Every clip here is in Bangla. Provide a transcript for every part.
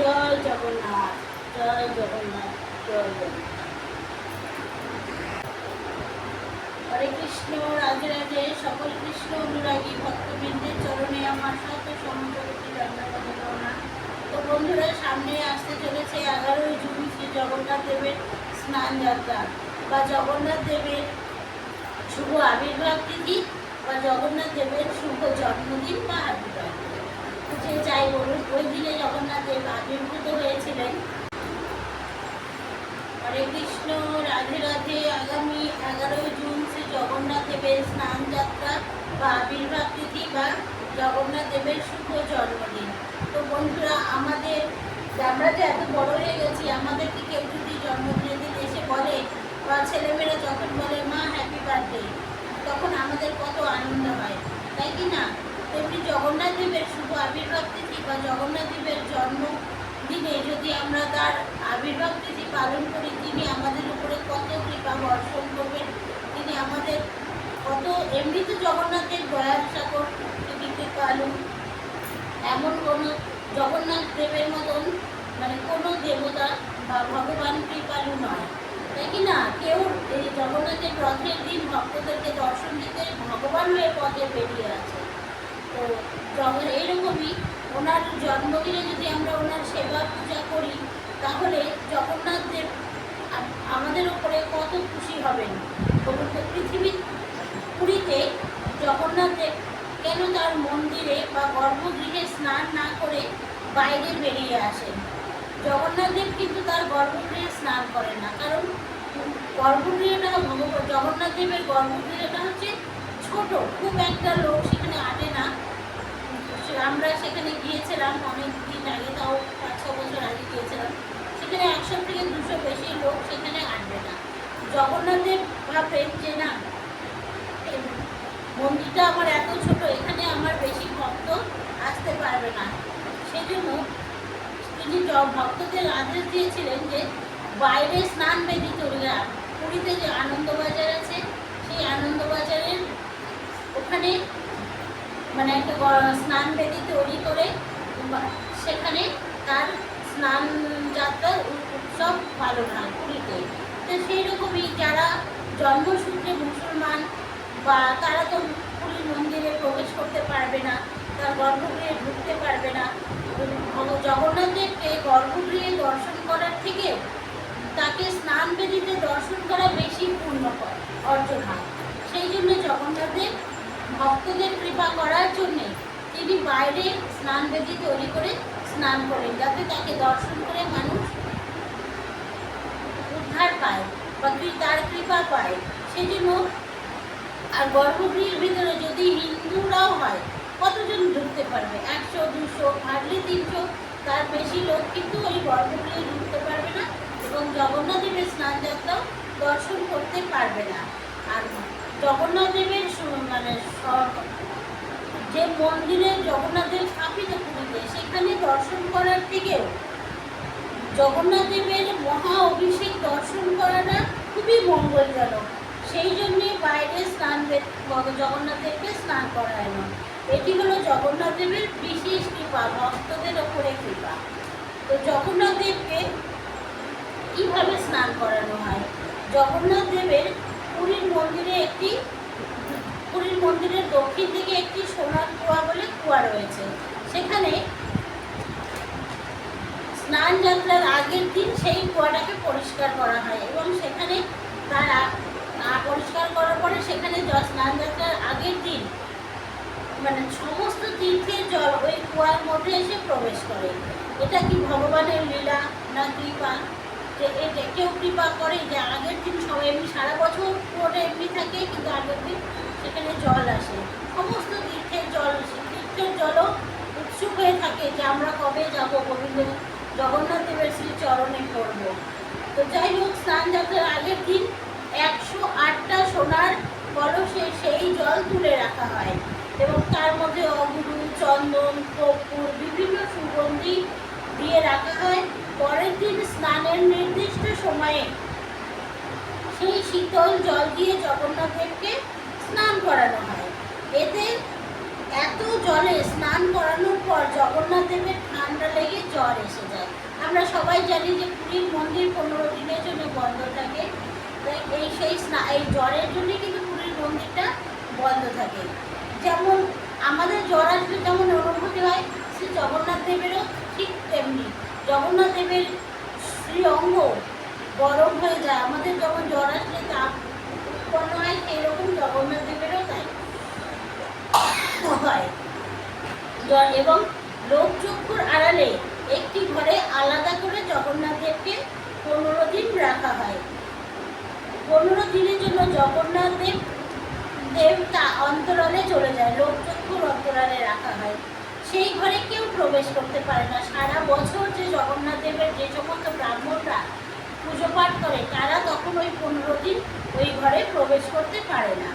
জয় জগন্নাথ জয় জগন্নাথ জয় জগন্নাথ। হরে কৃষ্ণ, রাধে রাধে, সকল কৃষ্ণ অনুরাগী ভক্তবৃন্দের চরণে আমার শত জন্মনা তো বন্ধুরা, সামনে আসতে চলেছে এগারোই জুন শ্রী জগন্নাথ দেবের স্নান যাত্রা। বা জগন্নাথ দেবের শুভ আবির্ভাব তিথি বা জগন্নাথ দেবের শুভ জন্মদিন বা আবির্ভাব। যে যাই বলুন ওই দিনে জগন্নাথ দেব আবির্ভূত হয়েছিলেন। হরে কৃষ্ণ, রাধে রাধে। আগামী এগারোই জুন শ্রী জগন্নাথ দেবের স্নান যাত্রা বা আবির্ভাব তিথি বা জগন্নাথ দেবের শুভ জন্মদিন। তো বন্ধুরা, আমাদের আমরা যে এত বড় হয়ে গেছি আমাদেরকে কেউ যদি জন্মদিনের দিন এসে বলে, বা ছেলেমেয়েরা যখন বলে, মা হ্যাপি বার্থডে তখন আমাদের কত আনন্দ হয়, তাই কি না? তেমনি জগন্নাথ দেবের শুভ আবির্ভাব তিথি বা জগন্নাথ দেবের জন্ম দিনে যদি আমরা তার আবির্ভাব তিথি পালন করি, তিনি আমাদের উপরে কত কৃপা বর্ষণ করবেন? তিনি আমাদের কত এমনিতে জগন্নাথের দয়ার সাগর তিনি এমন কোনো জগন্নাথ দেবের মতন মানে কোনো দেবতা বা ভগবান কৃপালু নয়। তাই কি না? কেউ এই জগন্নাথের রথের দিন ভক্তদেরকে দর্শন দিতে ভগবান হয়ে পথে বেরিয়ে জগৎ এইরকমই ওনার জন্মদিনে যদি আমরা ওনার সেবা পূজা করি, তাহলে জগন্নাথ দেব আমাদের ওপরে কত খুশি হবেন? পৃথিবীর পুরীতে জগন্নাথ দেব কেন তার মন্দিরে বা গর্ভগৃহে স্নান না করে বাইরে বেরিয়ে আসেন? জগন্নাথ দেব কিন্তু তার গর্ভগৃহে স্নান করেন না। কারণ গর্ভগৃহটা জগন্নাথ দেবের গর্ভগৃহটা হচ্ছে ছোট, খুব একটা লোক সেখানে আটে না। আমরা সেখানে গিয়েছিলাম, অনেক দিন আগে তাও পাঁচ ছ বছর আগে গিয়েছিলাম। সেখানে একশো থেকে দুশো বেশি লোক সেখানে আটবে না। জগন্নাথ দেব ভাবেন যে না মন্দিরটা আমার এত ছোট, এখানে আমার বেশি ভক্ত আসতে পারবে না। সেই জন্য তিনি ভক্তদের আদেশ দিয়েছিলেন যে বাইরে স্নান বেদি তৈরি পুরীতে যে আনন্দবাজার আছে, সেই আনন্দবাজারের ওখানে মানে একটা স্নান বেদি তৈরি করে সেখানে তার স্নান যাত্রা উৎসব পালন হয় পুরীতে। তো সেই রকমই যারা জন্মসূত্রে মুসলমান বা তারা তো পুরীর মন্দিরে প্রবেশ করতে পারবে না, তার গর্ভগৃহে ঢুকতে পারবে না ভগ- জগন্নাথ দেবকে গর্ভগৃহে দর্শন করার থেকে তাকে স্নান বেদিতে দর্শন করা বেশি পূর্ণ অর্জন হয়। সেই জন্য জগন্নাথ দেব ভক্তদের কৃপা করার জন্যে তিনি বাইরে স্নান বেদি তৈরি করে স্নান করেন, যাতে তাকে দর্শন করে মানুষ উদ্ধার পায় বা তার কৃপা পায়। সেই জন্য আর গর্ভগৃহের ভিতরে যদি হিন্দুরাও হয়, কতজন ঢুকতে পারবে? একশো, দুশো, হার্ডলি তিনশো, তার বেশি লোক কিন্তু ওই গর্ভগৃহে ঢুকতে পারবে না এবং জগন্নাথ দেবের স্নান যাত্রাও দর্শন করতে পারবে না। আর জগন্নাথ দেবের মানে যে মন্দিরে জগন্নাথ দেব স্থাপিত পুরীতে সেখানে দর্শন করার থেকেও জগন্নাথ দেবের মহা অভিষেক দর্শন করাটা খুবই মঙ্গলজনক। সেই জন্যে বাইরে স্নান জগন্নাথ দেবকে স্নান করায় না। এটি হলো জগন্নাথ দেবের বিশেষ কৃপা, ভক্তদের ওপরে কৃপা। তো জগন্নাথ দেবকে কীভাবে স্নান করানো হয়? জগন্নাথ দেবের পুরীর মন্দিরে একটি, পুরীর মন্দিরের দক্ষিণ দিকে একটি সোনার কুয়া বলে কুয়া রয়েছে। সেখানে স্নান যাত্রার আগের দিন সেই কুয়াটাকে পরিষ্কার করা হয় এবং সেখানে তার পরিষ্কার করার পরে সেখানে স্নান যাত্রার আগের দিন মানে সমস্ত তীর্থের জল ওই কুয়ার মধ্যে এসে প্রবেশ করে। এটা কি ভগবানের লীলা না কৃপা যে এটা কেউ কৃপা করে যে আগের দিন সবাই এমনি সারা বছর কুয়োটা এমনি থাকে, কিন্তু আগের দিন সেখানে জল আসে। সমস্ত তীর্থের জল, তীর্থের জলও উৎসুক হয়ে থাকে যে আমরা কবে যাব গোবিন্দ জগন্নাথ দেবের শ্রী করব। তো যাই হোক, স্নান যাত্রার আগের দিন একশো আটটা সোনার কলসে সেই জল তুলে রাখা হয়। এবং তার মধ্যে অগুরু চন্দন, কর্পূর, বিভিন্ন সুগন্ধি দিয়ে রাখা হয়। পরের দিন স্নানের নির্দিষ্ট সময়ে সেই শীতল জল দিয়ে জগন্নাথ দেবকে স্নান করানো হয়। এতে এত জলে স্নান করানোর পর জগন্নাথ দেবের ঠান্ডা লেগে জ্বর এসে যায়। আমরা সবাই জানি যে পুরীর মন্দির পনেরো দিনের জন্য বন্ধ থাকে। এই সেই এই জ্বরের জন্যই কিন্তু পুরীর মন্দিরটা বন্ধ থাকে। যেমন আমাদের জ্বর আসলে যেমন অনুভূতি হয়, শ্রী জগন্নাথ দেবেরও ঠিক তেমনি। জগন্নাথ দেবের শ্রী অঙ্গ গরম হয়ে যায়। আমাদের যখন জ্বর আসলে তাপ উৎপন্ন হয় সেই রকম জগন্নাথ দেবেরও তাই। হয়। এবং লোকচক্ষুর আড়ালে একটি ঘরে আলাদা করে জগন্নাথ দেবকে পনেরো দিন রাখা হয়। পনেরো দিনের জন্য জগন্নাথ দেব দেব তা অন্তরালে চলে যায়। লোকচক্ষুর অন্তরালে রাখা হয়। সেই ঘরে কেউ প্রবেশ করতে পারে না। সারা বছর যে জগন্নাথ দেবের যে সমস্ত ব্রাহ্মণরা পুজো পাঠ করে, তারা তখন ওই পনেরো দিন ওই ঘরে প্রবেশ করতে পারে না।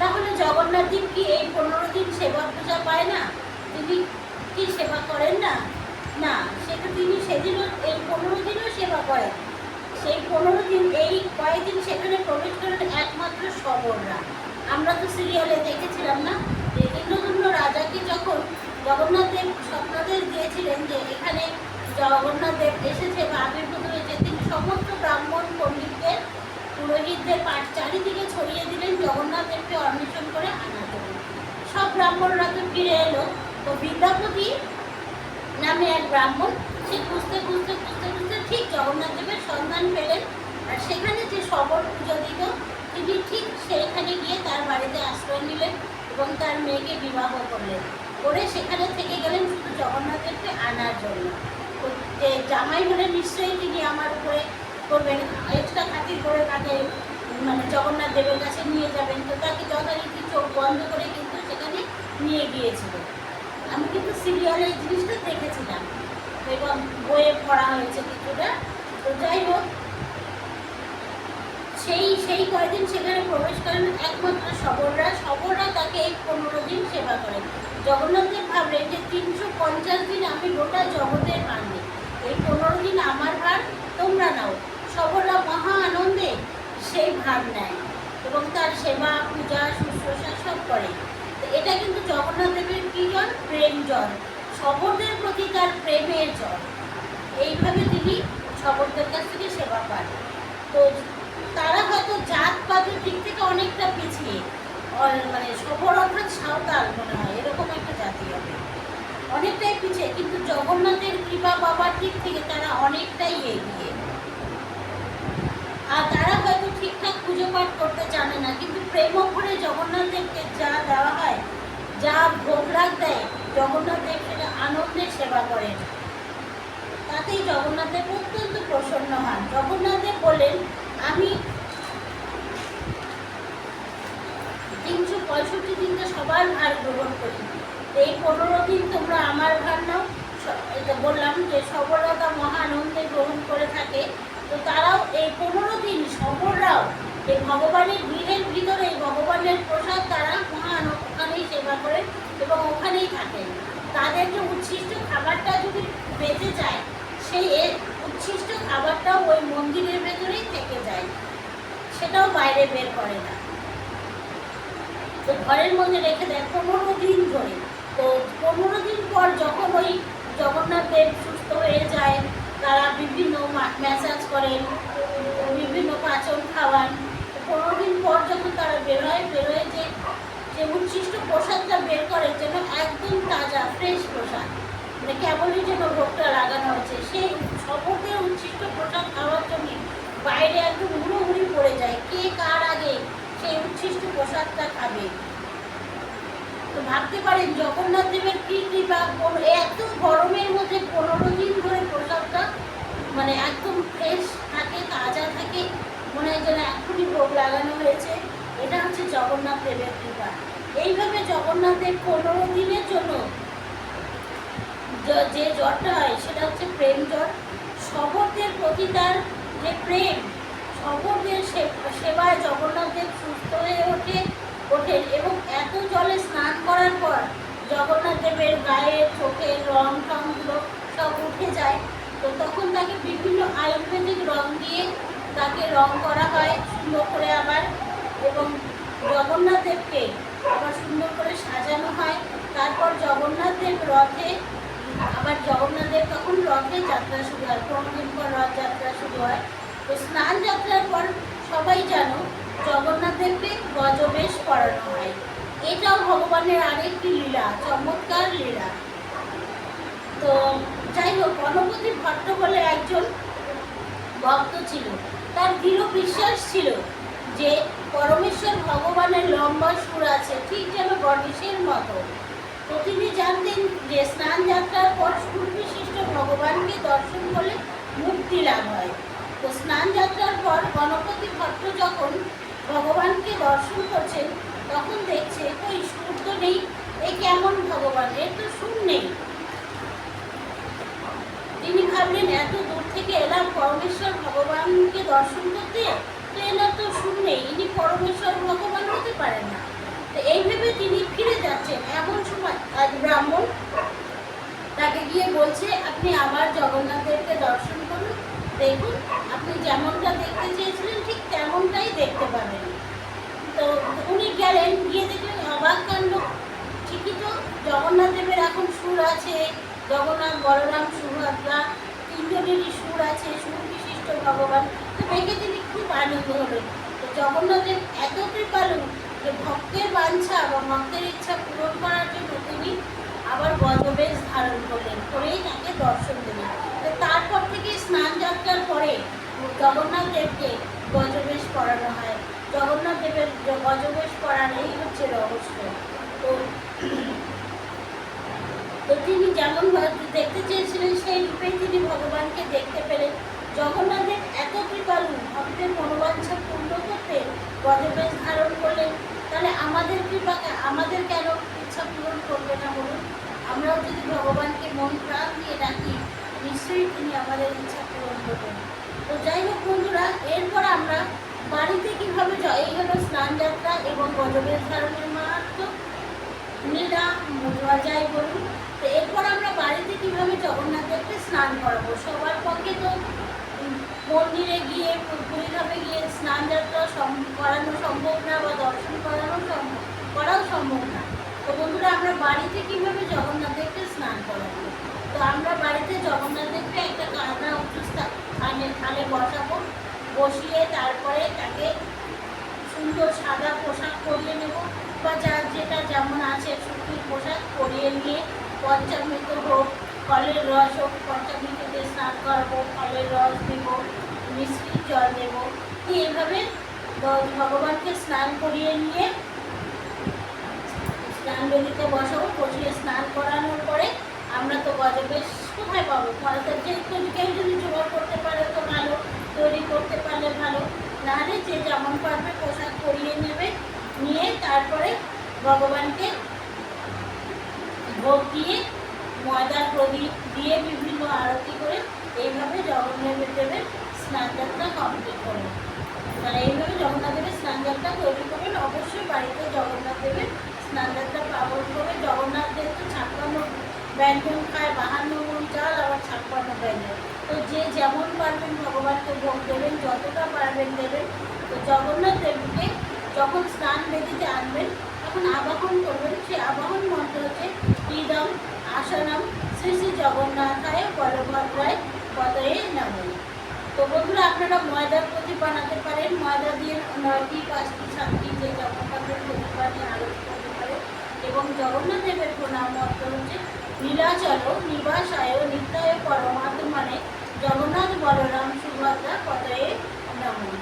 তাহলে জগন্নাথ দেব কি এই পনেরো দিন সেবা পূজা পায় না? তিনি কি সেবা করেন না? না সেটা তিনি সেদিনও এই পনেরো দিনও সেবা করেন। সেই পনেরো দিন, এই কয়েকদিন সেখানে প্রবেশ করেন একমাত্র সবররা। আমরা তো সিরিয়ালে দেখেছিলাম না? রাজাকে যখন জগন্নাথ দেব স্বপ্নাদেশ দিয়েছিলেন যে এখানে জগন্নাথ দেব এসেছে বা আবির্ভূত হয়েছে তিনি সমস্ত ব্রাহ্মণ পণ্ডিতদের, পুরোহিতদের পাঠ চারিদিকে ছড়িয়ে দিলেন, জগন্নাথ দেবকে অন্বেষণ করে আনার জন্য সব ব্রাহ্মণরা তো ফিরে এলো। তো বিদ্যাপতি নামে এক ব্রাহ্মণ, সে খুঁজতে খুঁজতে খুঁজতে খুঁজতে ঠিক জগন্নাথ দেবের সন্ধান পেলেন। আর সেখানে যে সবর পুজো দিত, তিনি ঠিক সেখানে গিয়ে তার বাড়িতে আশ্রয় নিলেন। এবং তার মেয়েকে বিবাহ করলেন। করে সেখানে থেকে গেলেন শুধু জগন্নাথ দেবকে আনার জন্য। যে জামাই হলে নিশ্চয়ই তিনি আমার উপরে করবেন। এক্সট্রা খাতির করে তাকে মানে জগন্নাথ দেবের কাছে নিয়ে যাবেন। তো তাকে যথারীতি চোখ বন্ধ করে কিন্তু সেখানে নিয়ে গিয়েছিল। আমি কিন্তু সিরিয়ালে এই জিনিসটা দেখেছিলাম। এবং বইয়ে পড়া হয়েছে কিছুটা। তো যাই হোক সেই সেই কয়দিন সেখানে প্রবেশ করেন একমাত্র সবররা। সবররা তাকে এই পনেরো দিন সেবা করেন। জগন্নাথ দেব ভাবলেন যে তিনশো পঞ্চাশ দিন আমি গোটা জগতের মানবে এই পনেরো দিন আমার ভার, তোমরা নাও। সবররা মহা আনন্দে সেই ভার নেয় এবং তার সেবা, পূজা, শুশ্রূষা সব করে। এটা কিন্তু জগন্নাথ দেবের কি জল প্রেম জল শবরদের প্রতি তার প্রেমের জল এইভাবে তিনি শবরদের কাছ থেকে সেবা পান। তো তারা হয়তো জাত পাতের দিক থেকে অনেকটা পিছিয়ে। মানে শবর অর্থাৎ সাঁওতাল মনে হয়, এরকম একটা জাতি হবে। অনেকটাই পিছিয়ে, কিন্তু জগন্নাথের কৃপা বাবার দিক থেকে তারা অনেকটাই এগিয়ে। আর তারা হয়তো ঠিকঠাক পুজো পাঠ করতে জানে না, কিন্তু প্রেম ভরে জগন্নাথ দেবকে যা দেওয়া হয়, যা ভোগ রাগ দেয় জগন্নাথ দেব সেটা আনন্দের সেবা করেন। তাতেই জগন্নাথ দেব অত্যন্ত প্রসন্ন হন। জগন্নাথ দেব বললেন আমি তিনশো পঁয়ষট্টি দিন তো সবার ভার গ্রহণ করি। এই পনেরো দিন তোমরা আমার ভার নাও। বললাম যে সবলতা মহানন্দে গ্রহণ করে থাকে। তো তারাও এই পনেরো দিন সবররাও এই ভগবানের গৃহের ভিতরে, ভগবানের প্রসাদ তারা মহান ওখানেই সেবা করেন এবং ওখানেই থাকেন তাদের যে উচ্ছিষ্ট খাবারটা যদি বেঁচে যায় সেই উচ্ছিষ্ট খাবারটাও ওই মন্দিরের ভেতরেই থেকে যায় সেটাও বাইরে বের করে না। তো ঘরের মধ্যে রেখে দেয় পনেরো দিন ধরে। তো পনেরো দিন পর যখন ওই জগন্নাথ দেব সুস্থ হয়ে যায়, তারা বিভিন্ন ম্যাসাজ করেন, বিভিন্ন পাচন খাওয়ান। পনেরো দিন পর যখন তারা বেরোয় বেরোয় যে যে উচ্ছিষ্ট প্রসাদটা বের করে যেন একদম তাজা ফ্রেশ প্রসাদ। মানে কেবলই যেন ভোগটা লাগানো হয়েছে সেই শপথের উচ্ছিষ্ট প্রসাদ খাওয়ার জন্য বাইরে একদম কে কার আগে সেই উচ্ছিষ্ট প্রসাদটা খাবে? তো ভাবতে পারেন, জগন্নাথ দেবের কি কৃপা? এত গরমের মধ্যে পনেরো দিন ধরে প্রসাদটা মানে একদম ফ্রেশ থাকে, তাজা থাকে, মনে হয় যেন এখনই ভোগ লাগানো হয়েছে। এটা হচ্ছে জগন্নাথ দেবের কৃপা। এইভাবে জগন্নাথ দেব পনেরো দিনের জন্য যে জ্বরটা হয়, সেটা হচ্ছে প্রেম জ্বর শবরদের প্রতি তার যে প্রেম সে- সেবায় জগন্নাথ দেব সুস্থ হয়ে ওঠে ওঠেন এবং এত জলে স্নান করার পর জগন্নাথ দেবের গায়ের চোখের রং টংগুলো সব উঠে যায়। তো তখন তাকে বিভিন্ন আয়ুর্বেদিক রং দিয়ে তাকে রং করা হয় সুন্দর করে আবার এবং জগন্নাথ দেবকে আবার সুন্দর করে সাজানো হয়। তারপর জগন্নাথ দেব রথে, আবার জগন্নাথ দেব তখন রথে যাত্রা শুরু হয়। পনেরো দিন পর রথযাত্রা শুরু হয়। তো স্নান যাত্রার পর সবাই জানো, জগন্নাথ দেবকে গজবেশ পড়ানো হয়। এটাও ভগবানের আরেকটি লীলা, চমৎকার লীলা। তো যাই হোক গণপতি ভট্ট বলে একজন ভক্ত ছিল। তার দৃঢ় বিশ্বাস ছিল যে পরমেশ্বর ভগবানের লম্বা সুর আছে, ঠিক যেন গণেশের মতো। তো তিনি জানতেন যে স্নান যাত্রার পর সুর বিশিষ্ট ভগবানকে দর্শন করলে মুক্তি লাভ হয়। তো স্নান যাত্রার পর গণপতি ভট্ট যখন ভগবানকে দর্শন করছেন, তখন দেখছে ওই সুর তো নেই। এই কেমন ভগবান? এর তো সুর নেই। তিনি ভাবলেন, এত দূর থেকে এলাম পরমেশ্বর ভগবানকে দর্শন করতে? তো এনার তো সুর নেই। ইনি পরমেশ্বর ভগবান হতে পারেন না। তো এই ভেবে তিনি ফিরে যাচ্ছেন। এমন সময় আজ ব্রাহ্মণ তাকে গিয়ে বলছে, আপনি আবার জগন্নাথ দেবকে দর্শন দেখুন, আপনি যেমনটা দেখতে চেয়েছিলেন, ঠিক তেমনটাই দেখতে পাবেন। তো উনি গেলেন, গিয়ে দেখলেন অবাক কাণ্ড। ঠিকই তো, জগন্নাথ দেবের এখন সুর আছে, জগন্নাথ, বলরাম, সুভদ্রা, তিনজনেরই সুর আছে, সুর বিশিষ্ট ভগবান। তো দেখে তিনি খুব আনন্দ হলেন। তো জগন্নাথ দেব এত কৃপালু যে ভক্তের বাঞ্ছা বা ভক্তের ইচ্ছা পূরণ করার জন্য তিনি আবার গজবেশ ধারণ করলেন, করেই তাকে দর্শন দিলেন। তারপর থেকে স্নান যাত্রার পরে জগন্নাথ দেবকে গজবেশ করানো হয়। জগন্নাথ দেবের গজবেশ পড়ার এই হচ্ছে রহস্য। তো তো তিনি যেমন দেখতে চেয়েছিলেন, সেই রূপেই তিনি ভগবানকে দেখতে পেলেন। জগন্নাথের এত কৃপালু ভক্তের মনোবাঞ্ছা পূর্ণ করতে গজবেশ ধারণ করলেন। তাহলে আমাদের কৃপাকে আমাদের কেন ইচ্ছা পূরণ করবে না বলুন? আমরাও যদি ভগবানকে মন প্রাণ দিয়ে ডাকি নিশ্চয়ই তিনি আমাদের ইচ্ছা পূরণ করবেন। তো যাই হোক বন্ধুরা, এরপর আমরা বাড়িতে কীভাবে এই হলো স্নান যাত্রা এবং গজবেশ ধারণের মাহাত্ম। নীলা মজুয়া যাই বলুন। তো এরপর আমরা বাড়িতে কীভাবে জগন্নাথ দেবকে স্নান করাবো? সবার পক্ষে তো মন্দিরে গিয়ে পুরীভাবে গিয়ে স্নান যাত্রা করানো সম্ভব না বা দর্শন করানো সম্ভব, করাও সম্ভব না। তো বন্ধুরা, আমরা বাড়িতে কীভাবে জগন্নাথ দেবকে স্নান করাবো? তো আমরা বাড়িতে জগন্নাথ দেবকে একটা কাদা উঁচু স্থা- স্থানে থালে বসাবো। বসিয়ে তারপরে তাকে সুন্দর সাদা পোশাক পরিয়ে নেব বা যার যেটা যেমন আছে, সুতির পোশাক পরিয়ে নিয়ে পঞ্চামৃত হোক, ফলের রস হোক পঞ্চামৃত দিয়ে স্নান করাবো, ফলের রস দেব, মিষ্টির জল দেব। দিয়ে এইভাবে ভগবানকে স্নান করিয়ে নিয়ে স্নান বেদিতে বসাবো, বসিয়ে স্নান করানোর পরে আমরা তো গজবেশ কোথায় পাবো? ভারতের যে কেউ যদি জোগাড় করতে পারে তো ভালো, তৈরি করতে পারলে ভালো। নাহলে যে যেমন পারবে পোশাক পরিয়ে নেবে, নিয়ে তারপরে ভগবানকে ভোগ দিয়ে ময়দার প্রদীপ দিয়ে বিভিন্ন আরতি করে এইভাবে জগন্নাথ দেবের স্নান যাত্রা কমপ্লিট করবে। মানে এইভাবে জগন্নাথ দেবের স্নান যাত্রা তৈরি করবেন অবশ্যই বাড়িতে জগন্নাথ দেবের স্নান যাত্রা পালন করে জগন্নাথ দেব তো ছাপ্পান্ন ব্যঞ্জন খায়, বাহান্ন গুণ চাল, আবার ছাপ্পান্ন ব্যঞ্জন তো যে যেমন পারবেন ভগবানকে ভোগ দেবেন, যতটা পারবেন দেবেন। তো জগন্নাথ দেবকে যখন স্নান বেদিতে আনবেন, তখন আবাহন করবেন। সেই আবাহন মন্ত্র হচ্ছে ইদম আসনম শ্রী শ্রী জগন্নাথায় বলভদ্রায় পদয়ে নমঃ। তো বন্ধুরা, আপনারা ময়দার প্রদীপ বানাতে পারেন। ময়দা দিয়ে নয়টি, পাঁচটি, সাতটি যে জগন্নাথের প্রদীপ আরতি করতে পারেন। এবং জগন্নাথ দেবের প্রণাম মন্ত্র নীলাচল নিবাসায় নিত্যায় পরমাত্মানে জগন্নাথ বলরাম সুভদ্রা পদয়ে নমঃ।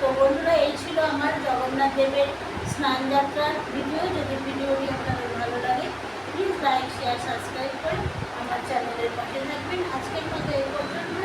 তো বন্ধুরা, এই ছিল আমার জগন্নাথ দেবের স্নান যাত্রার ভিডিও। যদি ভিডিওটি আপনাদের ভালো লাগে প্লিজ লাইক শেয়ার সাবস্ক্রাইব করে আমার চ্যানেলের পাশে থাকবেন। আজকের মতো এই পর্যন্ত।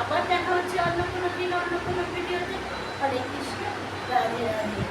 আবার দেখা হচ্ছে অন্য কোনো দিন, অন্য কোনো ভিডিওতে। হরে কৃষ্ণ, রাধে রাধে।